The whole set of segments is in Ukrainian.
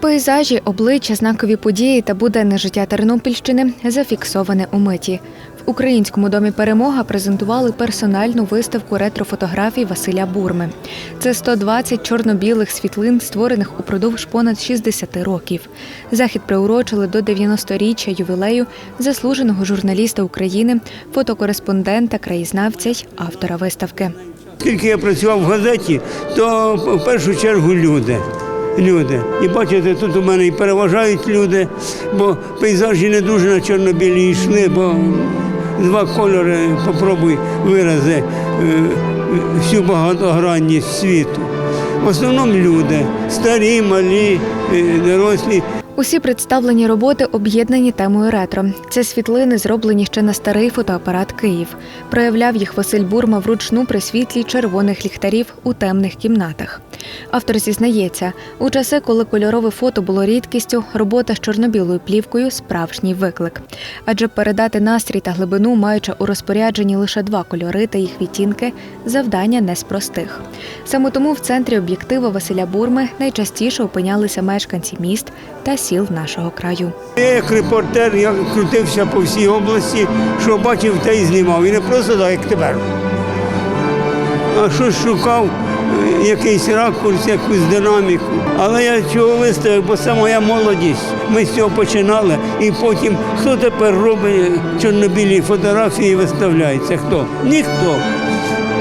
Пейзажі, обличчя, знакові події та буденне життя Тернопільщини зафіксоване у миті. В українському домі перемога презентували персональну виставку ретрофотографій Василя Бурми. Це 120 чорно-білих світлин, створених упродовж понад 60 років. Захід приурочили до 90-річчя ювілею заслуженого журналіста України, фотокореспондента, краєзнавця й автора виставки. Скільки я працював в газеті, то в першу чергу люди. Люди. І бачите, тут у мене і переважають люди, бо пейзажі не дуже на чорно-білі йшли, бо два кольори, попробуй вирази е, всю багатогранність світу. В основному люди, старі, малі, е, дорослі. Усі представлені роботи об'єднані темою ретро. Це світлини, зроблені ще на старий фотоапарат Київ. Проявляв їх Василь Бурма вручну при світлі червоних ліхтарів у темних кімнатах. Автор зізнається, у часи, коли кольорове фото було рідкістю, робота з чорно-білою плівкою справжній виклик. Адже передати настрій та глибину, маючи у розпорядженні лише два кольори та їх відтінки, завдання не з простих. Саме тому в центрі об'єктива Василя Бурми найчастіше опинялися мешканці міст та сіл нашого краю. Я як репортер, я крутився по всій області, що бачив, те і знімав. І не просто так, як тепер. А щось шукав, е, якийсь ракурс, якусь динаміку. Але я чого виставив, бо це моя молодість. Ми з цього починали. І потім хто тепер робить чорнобілі фотографії виставляється? Хто? Ніхто.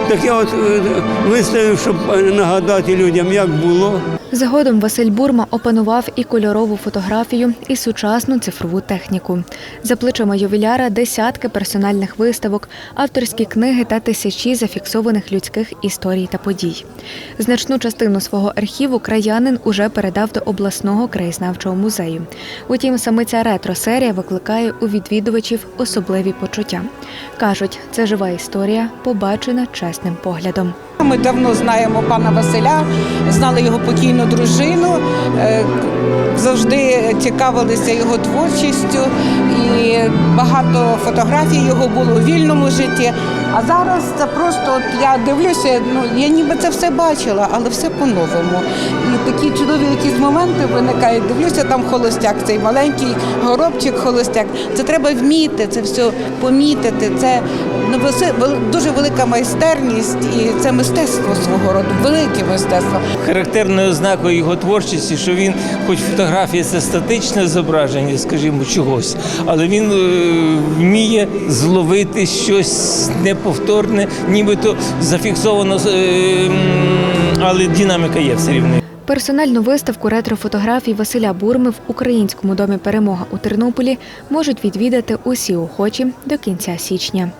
Так я от е, виставив, щоб е, нагадати людям, як було. Згодом Василь Бурма опанував і кольорову фотографію, і сучасну цифрову техніку. За плечима ювіляра десятки персональних виставок, авторські книги та тисячі зафіксованих людських історій та подій. Значну частину свого архіву краянин уже передав до обласного краєзнавчого музею. Утім, саме ця ретро-серія викликає у відвідувачів особливі почуття. Кажуть, це жива історія, побачена чесним поглядом. Ми давно знаємо пана Василя, знали його покійну дружину, е, завжди цікавилися його творчістю, і багато фотографій його було у вільному житті. А зараз це просто от я дивлюся, ну я ніби це все бачила, але все по-новому. І такі чудові якісь моменти виникають. Дивлюся, там холостяк, цей маленький горобчик холостяк. Це треба вміти, це все помітити. Це ну, дуже велика майстерність і це мистецтво свого роду, велике мистецтво. Характерною ознакою його творчості, що він, хоч фотографія це статичне зображення, скажімо, чогось, але він е, вміє зловити щось неповторне, нібито зафіксовано, е, але динаміка є все рівно. Персональну виставку ретрофотографій Василя Бурми в українському домі Перемога у Тернополі можуть відвідати усі охочі до кінця січня.